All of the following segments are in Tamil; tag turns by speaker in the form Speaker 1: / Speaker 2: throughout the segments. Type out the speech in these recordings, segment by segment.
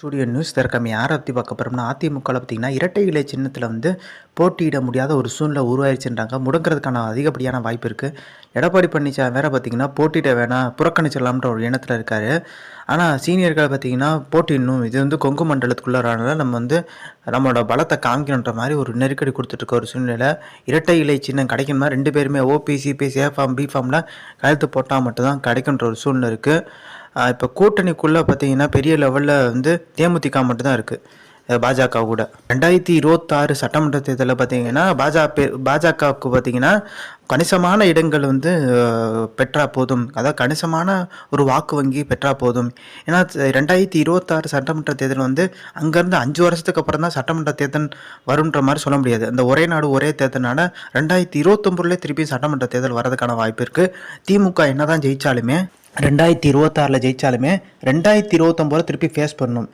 Speaker 1: ஸ்டூடியோ நியூஸ் திறக்கம் யாரை பற்றி பார்க்க போகிறோம்னா அதிமுகவில் பார்த்தீங்கன்னா இரட்டை இலை சின்னத்தில் வந்து போட்டியிட முடியாத ஒரு சூழ்நிலை உருவாயிருச்சுன்றாங்க. முடங்கிறதுக்கான அதிகப்படியான வாய்ப்பு இருக்குது எடப்பாடி பழனிசாமி வேறு பார்த்தீங்கன்னா போட்டியிட வேணாம் புறக்கணிச்சிடலாம்ன்ற ஒரு எண்ணத்தில் இருக்கார். ஆனால் சீனியர்கள் பார்த்தீங்கன்னா போட்டிடணும் இது வந்து கொங்கு மண்டலத்துக்குள்ளாரனால நம்ம வந்து நம்மளோட பலத்தை காமிக்கணுன்ற மாதிரி ஒரு நெருக்கடி கொடுத்துட்ருக்க ஒரு சூழ்நிலை இரட்டை இலை சின்னம் கிடைக்கணுமா ரெண்டு பேருமே ஓபி சிபிஎஸ் ஏ ஃபார்ம் பி ஃபார்மில் கழுத்து போட்டால் மட்டும்தான் கிடைக்குன்ற ஒரு சூழ்நிலை இருக்குது இப்போ கூட்டணிக்குள்ளே பார்த்தீங்கன்னா பெரிய லெவலில் வந்து தேமுதிக மட்டும்தான் இருக்குது பாஜக கூட. ரெண்டாயிரத்தி இருபத்தாறு சட்டமன்ற தேர்தலில் பார்த்தீங்கன்னா பாஜக பாஜகவுக்கு பார்த்தீங்கன்னா கணிசமான இடங்கள் வந்து பெற்றா போதும். அதாவது கணிசமான ஒரு வாக்கு வங்கி பெற்றா போதும். ஏன்னா ரெண்டாயிரத்தி இருபத்தாறு சட்டமன்ற தேர்தல் வந்து அங்கேருந்து அஞ்சு வருஷத்துக்கு அப்புறம் தான் சட்டமன்ற தேர்தல் வரும்ன்ற மாதிரி சொல்ல முடியாது. அந்த ஒரே நாடு ஒரே தேர்தல்னால ரெண்டாயிரத்தி இருபத்தொம்பதுலேயே திருப்பி சட்டமன்ற தேர்தல் வரதுக்கான வாய்ப்பு இருக்குது திமுக என்ன தான் ஜெயித்தாலுமே ரெண்டாயிரத்தி இருபத்தாறில் ஜெயித்தாலுமே ரெண்டாயிரத்தி இருபத்தொம்போதில் திருப்பி ஃபேஸ் பண்ணணும்.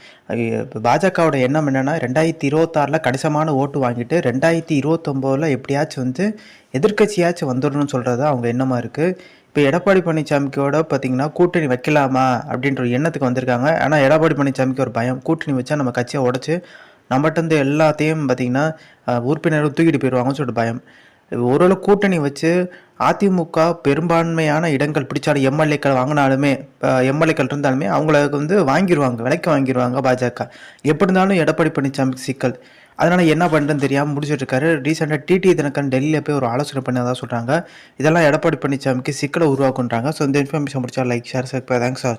Speaker 1: பாஜகவோட எண்ணம் என்னென்னா ரெண்டாயிரத்தி இருபத்தாறில் கணிசமான ஓட்டு வாங்கிட்டு ரெண்டாயிரத்தி இருபத்தொம்போதில் எப்படியாச்சும் வந்து எதிர்க்கட்சியாச்சும் வந்துடணும்னு சொல்கிறது அவங்க எண்ணமாக இருக்குது இப்போ எடப்பாடி பழனிசாமிக்கோட பார்த்தீங்கன்னா கூட்டணி வைக்கலாமா அப்படின்ற ஒரு எண்ணத்துக்கு வந்திருக்காங்க. ஆனால் எடப்பாடி பழனிசாமிக்கு ஒரு பயம். கூட்டணி வச்சா நம்ம கட்சியை உடச்சி நம்மகிட்ட இருந்து எல்லாத்தையும் பார்த்தீங்கன்னா உறுப்பினரும் தூக்கிட்டு போயிடுவாங்கன்னு சொல்லிட்டு பயம். ஓரளவு கூட்டணி வச்சு அதிமுக பெரும்பான்மையான இடங்கள் பிடிச்சாலும் எம்எல்ஏக்கள் வாங்கினாலுமே எம்எல்ஏக்கள் இருந்தாலுமே அவங்களுக்கு வந்து வாங்கிடுவாங்க விலைக்கு வாங்கிடுவாங்க பாஜக. எப்படி இருந்தாலும் எடப்பாடி பழனிசாமி சிக்கல். அதனால் என்ன பண்ணுறதுன்னு தெரியாமல் முடிச்சுட்டு இருக்காரு. ரீசெண்டாக டிடி தினக்கன் டெல்லியில் போய் ஒரு ஆலோசனை பண்ணதாக சொல்கிறாங்க இதெல்லாம் எடப்பாடி பழனிசாமிக்கு சிக்கலை உருவாக்குன்றாங்க. ஸோ இந்த இன்ஃபர்மேஷன் முடிச்சா லைக் ஷேர் தேங்க்ஸ் சார்